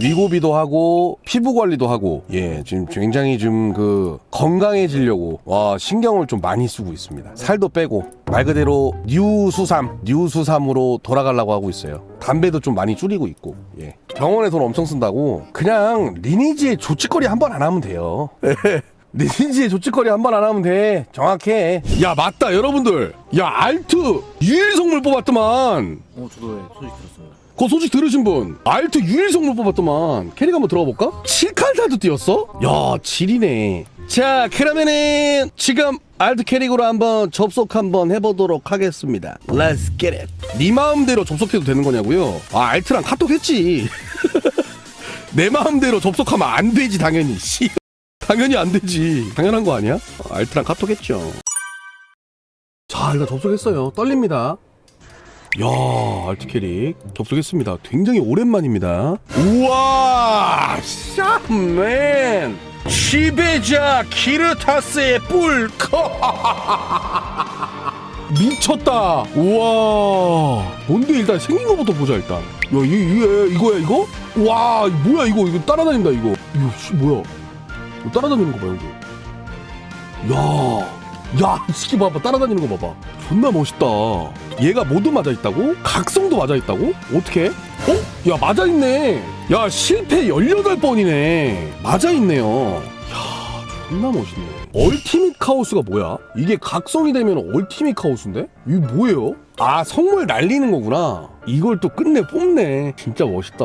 위고비도 하고 피부 관리도 하고 예 지금 굉장히 좀 그 건강해지려고 와 신경을 좀 많이 쓰고 있습니다. 살도 빼고 말 그대로 뉴수삼 뉴수삼으로 돌아가려고 하고 있어요. 담배도 좀 많이 줄이고 있고 예 병원에 돈 엄청 쓴다고 그냥 리니지의 조치거리 한 번 안 하면 돼요. 리니지의 조치거리 한 번 안 하면 돼. 정확해. 야 맞다 여러분들. 야 알트 유일성물 뽑았더만. 어 저도 예, 소식 들었습니다. 그 소식 들으신 분. 알트 유일성물 뽑았더만. 캐릭 한번 들어가 볼까? 7칸사도 뛰었어? 야 질이네. 자 그러면은 지금 알트 캐릭으로 한번 접속 한번 해보도록 하겠습니다. Let's get it. 네 마음대로 접속해도 되는 거냐고요? 아 알트랑 카톡 했지. 내 마음대로 접속하면 안 되지 당연히. 씨. 당연히 안 되지. 당연한 거 아니야? 어, 알트랑 카톡 했죠. 자 일단 접속했어요. 떨립니다 야, 알트 캐릭 접속했습니다. 굉장히 오랜만입니다. 우와, 샤맨, 지배자 키르타스의 뿔커. 미쳤다. 우와, 뭔데 일단 생긴 거부터 보자 일단. 야, 이, 이게 이거야 이거? 와, 뭐야 이거 이거 따라다닌다 이거. 이거 씨 뭐야? 이거 따라다니는 거 봐 이거. 야. 야, 이 새끼 봐봐. 따라다니는 거 봐봐. 존나 멋있다. 얘가 모두 맞아 있다고? 각성도 맞아 있다고? 어떻게? 어? 야, 맞아 있네. 야, 실패 18번이네. 맞아 있네요. 야, 존나 멋있네. 얼티밋 카오스가 뭐야? 이게 각성이 되면 얼티밋 카오스인데? 이게 뭐예요? 아, 성물 날리는 거구나. 이걸 또 끝내 뽑네. 진짜 멋있다.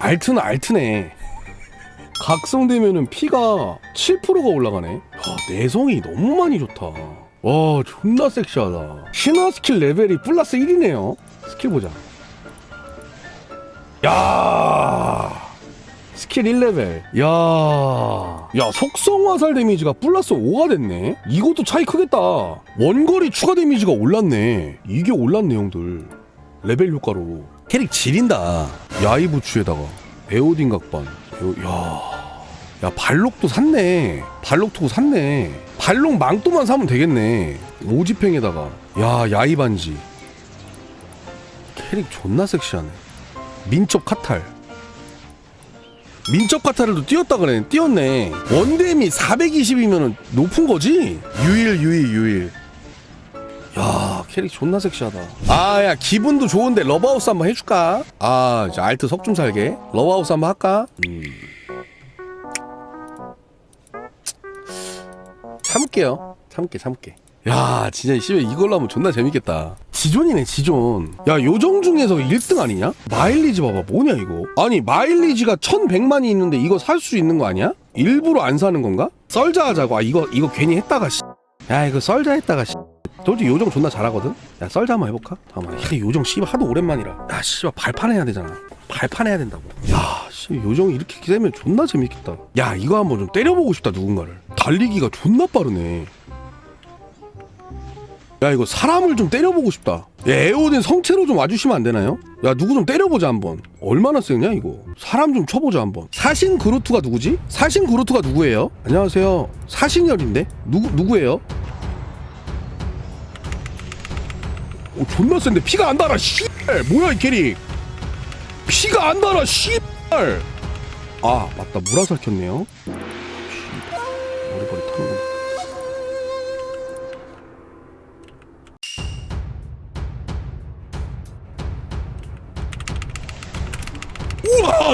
알트는 알트네. 각성되면은 피가 7%가 올라가네. 야, 내성이 너무 많이 좋다. 와, 존나 섹시하다. 신화 스킬 레벨이 플러스 1이네요. 스킬 보자. 야. 스킬 1레벨. 야. 야, 속성 화살 데미지가 플러스 5가 됐네. 이것도 차이 크겠다. 원거리 추가 데미지가 올랐네. 이게 올랐네, 형들. 레벨 효과로. 캐릭 지린다. 야이부추에다가. 에오딘 각반. 에오, 야. 야, 발록도 샀네. 발록도 샀네. 발록 망토만 사면 되겠네. 오지팽에다가. 야, 야이 반지. 캐릭 존나 섹시하네. 민첩 카탈. 민첩 카탈을 띄었다 그래. 띄었네. 원데미 420이면 높은 거지? 유일, 유일, 유일. 야, 캐릭 존나 섹시하다. 아, 야, 기분도 좋은데 러브하우스 한번 해줄까? 아, 이제 알트 석 좀 살게. 러브하우스 한번 할까? 음. 참을게요. 참을게, 참을게. 야, 진짜 씨발 이걸로 하면 존나 재밌겠다. 지존이네, 지존. 야, 요정 중에서 1등 아니냐? 마일리지 봐봐, 뭐냐 이거? 아니, 마일리지가 1100만이 있는데 이거 살 수 있는 거 아니야? 일부러 안 사는 건가? 썰자 하자고. 아, 이거 이거 괜히 했다가 씨. 야, 이거 썰자 했다가 씨. 솔직히 요정 존나 잘하거든? 야, 썰자 한번 해볼까? 잠깐만. 야, 요정 씨발 하도 오랜만이라. 야, 씨발 발판 해야 되잖아. 발판 해야 된다고. 야, 씨, 요정이 이렇게 되면 존나 재밌겠다. 야, 이거 한번 좀 때려보고 싶다, 누군가를. 달리기가 존나 빠르네. 야, 이거 사람을 좀 때려보고 싶다. 야, 에오딘 성체로 좀 와주시면 안 되나요? 야, 누구 좀 때려보자, 한번. 얼마나 세냐, 이거. 사람 좀 쳐보자, 한번. 사신 그루트가 누구지? 사신 그루트가 누구예요? 안녕하세요. 사신열인데? 누구, 누구예요? 오, 존나 센데 피가 안 달아 씨 뭐야 이 캐릭 피가 안 달아 씨아 맞다 물화살 켰네요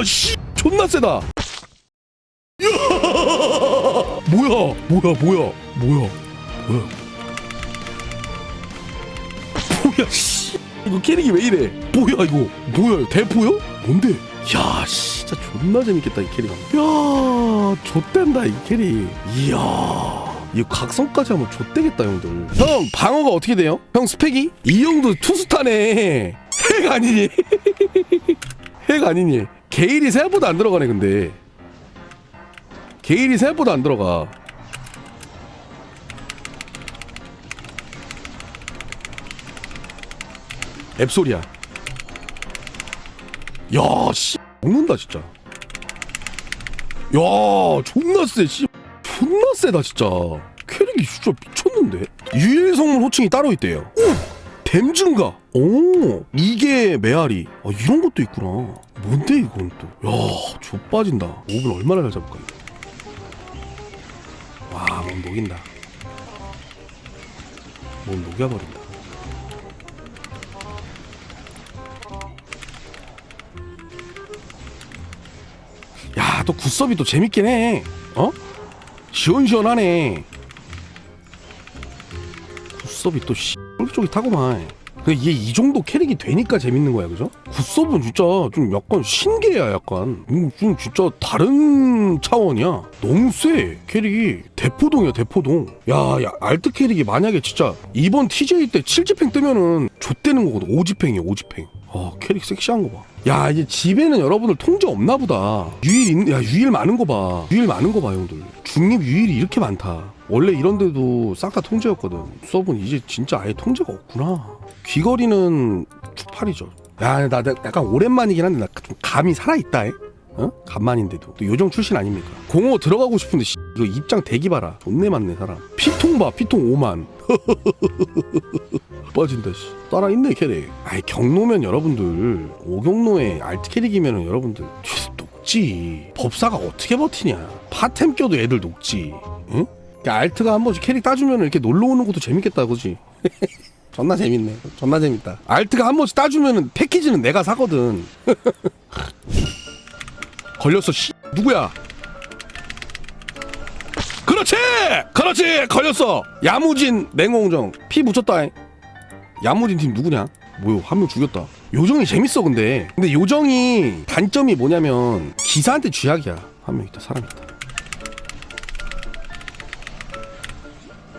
씨 존나 세다. 이야, 뭐야? 뭐야? 뭐야? 뭐야? 뭐야? 뭐야 씨. 이거 캐릭이 왜 이래? 뭐야 이거? 뭐야 대포요? 뭔데? 야 진짜 존나 재밌겠다 이 캐릭. 야 좆된다 이 캐릭. 이야. 이거 각성까지 하면 좆되겠다 형들. 형 방어가 어떻게 돼요? 형 스펙이? 이 형도 투스타네. 핵 아니니? 핵 아니니? 게일이 생각보다 안 들어가네 근데 게일이 생각보다 안 들어가 앱소리야. 야, 씨. 먹는다, 진짜. 야, 존나 세, 씨. 존나 세다, 진짜. 캐릭이 진짜 미쳤는데? 유일성물 호칭이 따로 있대요. 오! 댐증가. 오 이게 메아리. 아, 이런 것도 있구나. 뭔데 이건 또야 좆빠진다. 5분 얼마나 잘 잡을까? 와몸 녹인다. 몸 녹여버린다. 야, 또 굿섭이 또 재밌긴 해. 어? 시원시원하네. 굿섭이 또 씨, 쫄깃쫄깃하고만. 근데 이게 이 정도 캐릭이 되니까 재밌는 거야, 그죠? 굿섭은 진짜 좀 약간 신기해야 약간. 음, 좀 진짜 다른 차원이야. 너무 세, 캐릭이. 대포동이야, 대포동. 야, 야, 알트 캐릭이 만약에 진짜 이번 TJ 때 7지팽 뜨면은 좆되는 거거든. 5지팽이야, 5지팽. 아, 캐릭 섹시한 거 봐. 야, 이제 집에는 여러분들 통제 없나 보다. 유일, 있, 야, 유일 많은 거 봐. 유일 많은 거 봐, 형들. 중립 유일이 이렇게 많다. 원래 이런 데도 싹 다 통제였거든. 서브는 이제 진짜 아예 통제가 없구나. 귀걸이는 투팔이죠. 야, 나, 나 약간 오랜만이긴 한데, 나 좀 감이 살아있다, 해. 어? 간만인데도 또 요정 출신 아닙니까? 공호 들어가고 싶은데 씨, 이거 입장 대기 봐라. 존내 많네 사람. 피통 봐 피통 5만. 빠진다 씨. 따라 있네 캐릭 아이 경로면 여러분들 오경로에 알트 캐릭이면은 여러분들 뒤에서 녹지. 법사가 어떻게 버티냐? 파템 껴도 애들 녹지. 응? 그러니까 알트가 한 번씩 캐릭 따주면 이렇게 놀러 오는 것도 재밌겠다 그지? 존나 재밌네. 존나 재밌다. 알트가 한 번씩 따주면은 패키지는 내가 사거든. 걸렸어 씨. 누구야 그렇지! 그렇지! 걸렸어. 야무진 맹홍정. 피 묻혔다. 야무진 팀 누구냐? 뭐요? 한 명 죽였다. 요정이 재밌어 근데. 근데 요정이 단점이 뭐냐면 기사한테 쥐약이야. 한 명 있다. 사람 있다.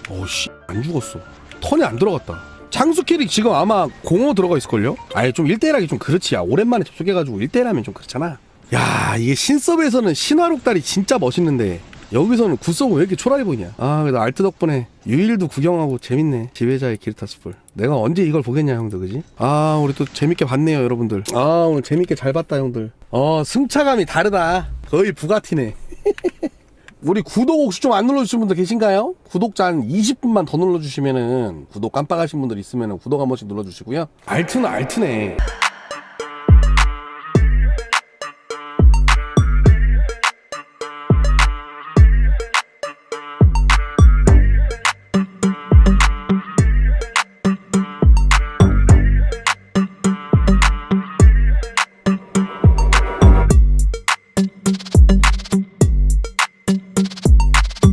어씨. 안 죽었어. 턴에 안 들어갔다. 창수 캐릭 지금 아마 공허 들어가 있을걸요? 아예 좀 1대1 하기 좀 그렇지. 야 오랜만에 접속해가지고 1대1 하면 좀 그렇잖아. 야 이게 신섭에서는 신화록달이 진짜 멋있는데 여기서는 굿섭은 왜 이렇게 초라해 보이냐? 아 그래도 알트 덕분에 유일도 구경하고 재밌네. 지배자의 기르타스풀 내가 언제 이걸 보겠냐 형들 그지? 아 우리 또 재밌게 봤네요 여러분들. 아 오늘 재밌게 잘 봤다 형들. 어 승차감이 다르다. 거의 부가티네. 우리 구독 혹시 좀 안 눌러주신 분들 계신가요? 구독자 한 20분만 더 눌러주시면은 구독 깜빡하신 분들 있으면은 구독 한 번씩 눌러주시고요. 알트는 알트네